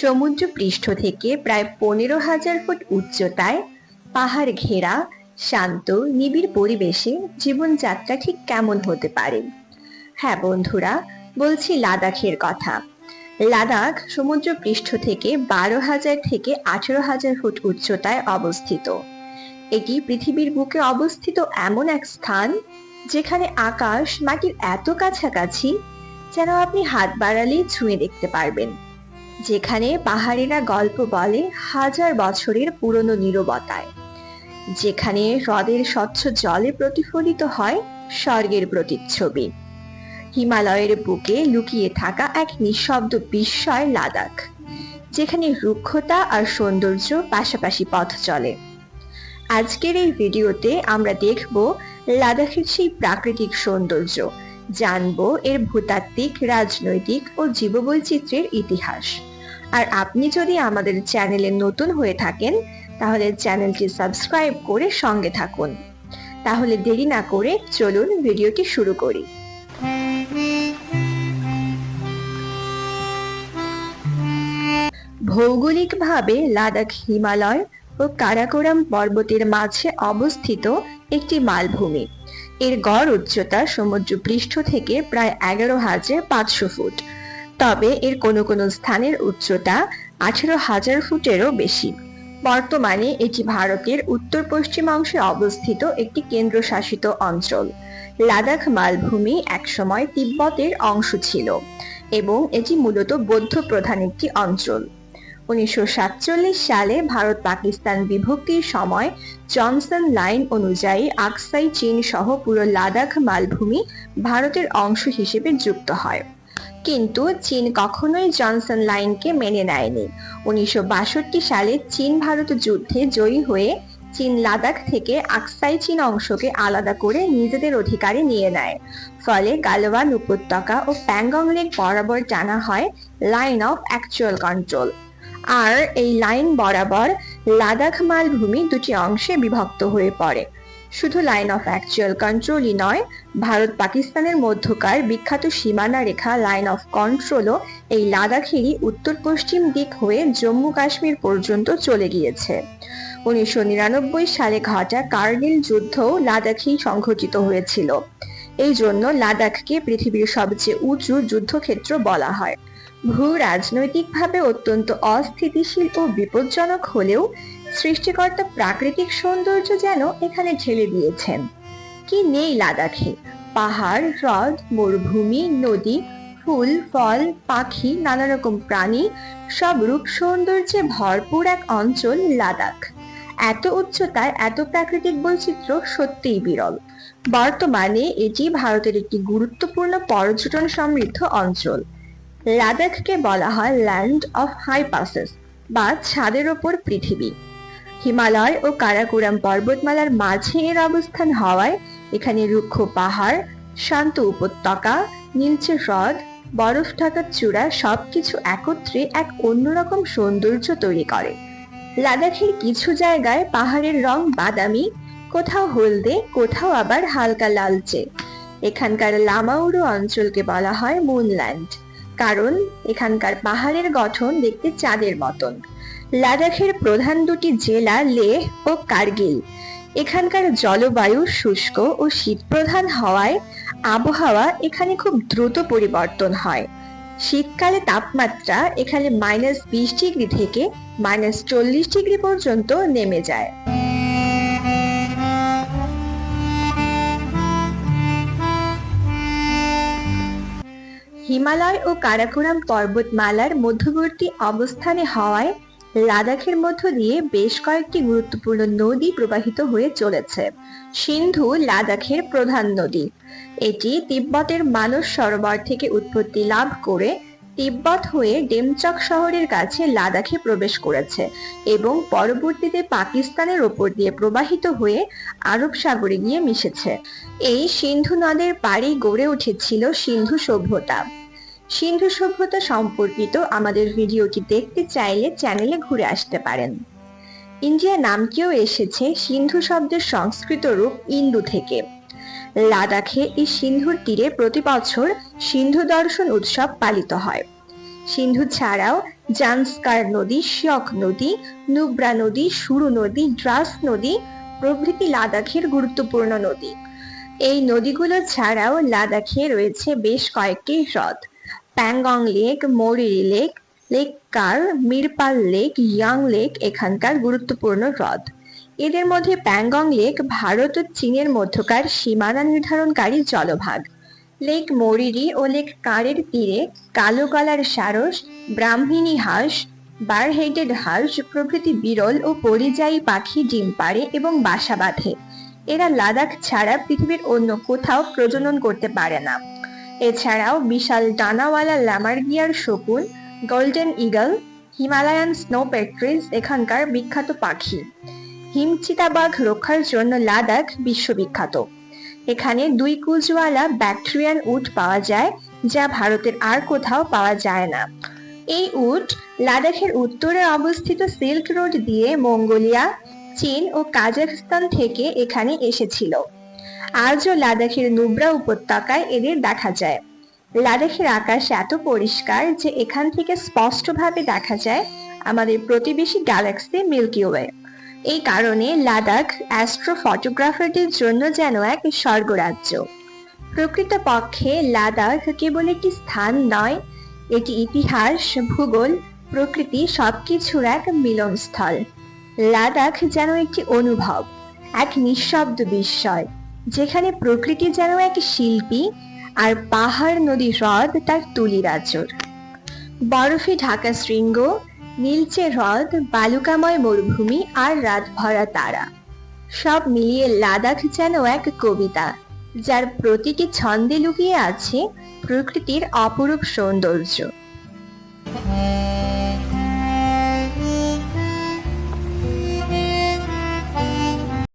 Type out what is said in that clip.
সমুদ্র পৃষ্ঠ থেকে প্রায় পনেরো হাজার ফুট উচ্চতায় পাহাড় ঘেরা, শান্ত, নিবিড় পরিবেশে জীবনযাত্রা ঠিক কেমন হতে পারে? হ্যাঁ বন্ধুরা, বলছি লাদাখের কথা। লাদাখ সমুদ্র পৃষ্ঠ থেকে বারো হাজার থেকে আঠেরো হাজার ফুট উচ্চতায় অবস্থিত। এটি পৃথিবীর বুকে অবস্থিত এমন এক স্থান যেখানে আকাশ মাটির এত কাছাকাছি যেন আপনি হাত বাড়ালেই ছুঁয়ে দেখতে পারবেন। যেখানে পাহাড়িরা গল্প বলে হাজার বছরের পুরনো নীরবতায়। যেখানে হ্রদের স্বচ্ছ জলে প্রতিফলিত হয় স্বর্গের প্রতিচ্ছবি। হিমালয়ের বুকে লুকিয়ে থাকা এক নিঃশব্দ বিস্ময় লাদাখ, যেখানে রুক্ষতা আর সৌন্দর্য পাশাপাশি পথ চলে। আজকের এই ভিডিওতে আমরা দেখব লাদাখের সেই প্রাকৃতিক সৌন্দর্য, জানব এর ভূতাত্ত্বিক, রাজনৈতিক ও জীববৈচিত্র্যের ইতিহাস। আর আপনি যদি আমাদের চ্যানেলে নতুন হয়ে থাকেন, তাহলে চ্যানেলটি সাবস্ক্রাইব করে সঙ্গে থাকুন। তাহলে দেরি না করে চলুন ভিডিওটি শুরু করি। ভৌগোলিকভাবে লাদাখ হিমালয় ও কারাকোরাম পর্বতের মাঝে অবস্থিত একটি মালভূমি। এর গড় উচ্চতা সমুদ্র পৃষ্ঠ থেকে প্রায় এগারো হাজার পাঁচশো ফুট। তবে এর কোনো কোনো স্থানের উচ্চতা আঠেরো হাজার ফুটেরও বেশি। বর্তমানে এটি ভারতের উত্তর পশ্চিমাংশে অবস্থিত একটি কেন্দ্রশাসিত অঞ্চল। লাদাখ মালভূমি একসময় তিব্বতের অংশ ছিল এবং এটি মূলত বৌদ্ধ প্রধান একটি অঞ্চল। উনিশশো সাতচল্লিশ সালে ভারত পাকিস্তান বিভক্তির সময় জনসন লাইন অনুযায়ী আকসাই চীন সহ পুরো লাদাখ মালভূমি ভারতের অংশ হিসেবে যুক্ত হয়। কিন্তু চীন কখনোই জনসন লাইনকে মেনে নেয়নি। উনিশশো সালে চীন ভারত যুদ্ধে জয়ী হয়ে চীন লাদাখ থেকে আকসাই চীন অংশকে আলাদা করে নিজেদের অধিকারে নিয়ে নেয়। ফলে গালওয়ান উপত্যকা ও প্যাংগং লেক বরাবর টানা হয় লাইন অফ অ্যাকচুয়াল কন্ট্রোল। আর এই লাইন বরাবর লাদাখ মালভূমি দুটি অংশে বিভক্ত হয়ে পড়ে। শুধু লাইন অফ অ্যাকচুয়াল কন্ট্রোলই নয়, ভারত পাকিস্তানের মধ্যকার বিখ্যাত সীমানা রেখা লাইন অফ কন্ট্রোলও এই লাদাখেরই উত্তর পশ্চিম দিক হয়ে জম্মু কাশ্মীর পর্যন্ত চলে গিয়েছে। উনিশশো নিরানব্বই সালে ঘটা কার্গিল যুদ্ধও লাদাখেই সংঘটিত হয়েছিল। এই জন্য লাদাখকে পৃথিবীর সবচেয়ে উঁচু যুদ্ধক্ষেত্র বলা হয়। ভূ রাজনৈতিকভাবে অত্যন্ত অস্থিতিশীল ও বিপজ্জনক হলেও সৃষ্টিকর্তা প্রাকৃতিক সৌন্দর্য যেন এখানে ঠেলে দিয়েছেন। কি নেই লাদাখে? পাহাড়, হ্রদ, মরুভূমি, নদী, ফুল, ফল, পাখি নানা রকম প্রাণী, সব রূপ সৌন্দর্যে ভরপুর এক অঞ্চল লাদাখ। এত উচ্চতায় এত প্রাকৃতিক বৈচিত্র্য সত্যিই বিরল। বর্তমানে এটি ভারতের একটি গুরুত্বপূর্ণ পর্যটন সমৃদ্ধ অঞ্চল। লাদাখকে বলা হয় ল্যান্ড অফ হাই পাসেস বা ছাদের ওপর পৃথিবী। হিমালয় ও কারাকোরাম পর্বতমালার মাঝে এর অবস্থান হওয়ায় এখানে রুক্ষ পাহাড়, শান্ত উপত্যকা, নীলচে হ্রদ, বরফ ঢাকা চূড়া সবকিছু একত্রে এক অন্যরকম সৌন্দর্য তৈরি করে। লাদাখের কিছু জায়গায় পাহাড়ের রং বাদামি, কোথাও হলদে, কোথাও আবার হালকা লালচে। এখানকার লামাউরু অঞ্চলকে বলা হয় মুনল্যান্ড, কারণ এখানকার পাহাড়ের গঠন দেখতে চাঁদের মতন। লাদাখের প্রধান দুটি জেলা লেহ ও কার্গিল। এখানকার জলবায়ু শুষ্ক ও শীত প্রধান হওয়ায় আবহাওয়া এখানে খুব দ্রুত পরিবর্তন হয়। শীতকালে তাপমাত্রা এখানে মাইনাস বিশ ডিগ্রি থেকে মাইনাস চল্লিশ ডিগ্রি পর্যন্ত নেমে যায়। হিমালয় ও কারাকোরাম পর্বতমালার মধ্যবর্তী অবস্থানে হওয়ায় লাদাখের মধ্য দিয়ে বেশ কয়েকটি গুরুত্বপূর্ণ নদী প্রবাহিত হয়ে চলেছে। সিন্ধু লাদাখের প্রধান নদী। এটি তিব্বতের মানস সরোবর থেকে উৎপত্তি লাভ করে তিব্বত হয়ে ডেমচক শহরের কাছে লাদাখে প্রবেশ করেছে এবং পরবর্তীতে পাকিস্তানের ওপর দিয়ে প্রবাহিত হয়ে আরব সাগরে গিয়ে মিশেছে। এই সিন্ধু নদের পাড়ে গড়ে উঠেছিল সিন্ধু সভ্যতা। সিন্ধু সভ্যতা সম্পর্কিত আমাদের ভিডিওটি দেখতে চাইলে চ্যানেলে ঘুরে আসতে পারেন। ইন্ডিয়া নামটিও এসেছে সিন্ধু শব্দের সংস্কৃত রূপ ইন্দু থেকে। লাদাখে এই সিন্ধুর তীরে প্রতি বছর সিন্ধু দর্শন উৎসব পালিত হয়। সিন্ধু ছাড়াও জান্সকার নদী, শিয়ক নদী, নুব্রা নদী, সুরু নদী, দ্রাস নদী প্রভৃতি লাদাখের গুরুত্বপূর্ণ নদী। এই নদীগুলো ছাড়াও লাদাখে রয়েছে বেশ কয়েকটি হ্রদ। Pangong lake Moriri lake lake Kar, Mirpal lake, young lake এখানকার গুরুত্বপূর্ণ হ্রদ। এদের মধ্যে প্যাংগং লেক ভারত ও চীনের মধ্যকার সীমানা নির্ধারণকারী জলভাগ। লেক মরিরি ও লেক কারের তীরে কালো গলার সারস, ব্রাহ্মিণী হাঁস বার হেডেড হাঁস, প্রভৃতি বিরল ও পরিযায়ী পাখি, ডিম পাড়ে এবং বাসা বাঁধে। এরা লাদাখ ছাড়া পৃথিবীর অন্য কোথাও প্রজনন করতে পারে না। এছাড়াও বিশাল ডানাওয়ালা ল্যামারগিয়ার শকুন, golden eagle Himalayan snow partridge এখানকার বিখ্যাত পাখি। হিমচিতাবাঘ রক্ষার জন্য লাদাখ বিশ্ববিখ্যাত। এখানে দুই কুজওয়ালা ব্যাকটেরিয়ান উট পাওয়া যায়, যা ভারতের আর কোথাও পাওয়া যায় না। এই উট লাদাখের উত্তরে অবস্থিত সিল্ক রোড দিয়ে মঙ্গোলিয়া, চীন ও কাজাখস্তান থেকে এখানে এসেছিল। আজও লাদাখের নুব্রা উপত্যকায় এদের দেখা যায়। লাদাখের আকাশ এত পরিষ্কার যে এখান থেকে স্পষ্টভাবে দেখা যায় আমাদের প্রতিবেশী গ্যালাক্সি মিল্কি ওয়ে এই কারণে লাদাখ অ্যাস্ট্রো ফটোগ্রাফারদের জন্য যেন এক স্বর্গরাজ্য। প্রকৃতপক্ষে লাদাখ কেবল একটি স্থান নয়, এটি ইতিহাস, ভূগোল, প্রকৃতি সবকিছুর এক মিলনস্থল। লাদাখ যেন একটি অনুভব, এক নিঃশব্দ বিস্ময়। যেখানে প্রকৃতি যেন এক শিল্পী আর পাহাড় নদী হ্রদ তার তুলিরাচর বরফে ঢাকা শৃঙ্গ, নীলচে হ্রদ, বালুকাময় মরুভূমি আর রাত ভরা তারা। সব মিলিয়ে লাদাখ যেন এক কবিতা, যার প্রতিটি ছন্দে লুকিয়ে আছে প্রকৃতির অপরূপ সৌন্দর্য।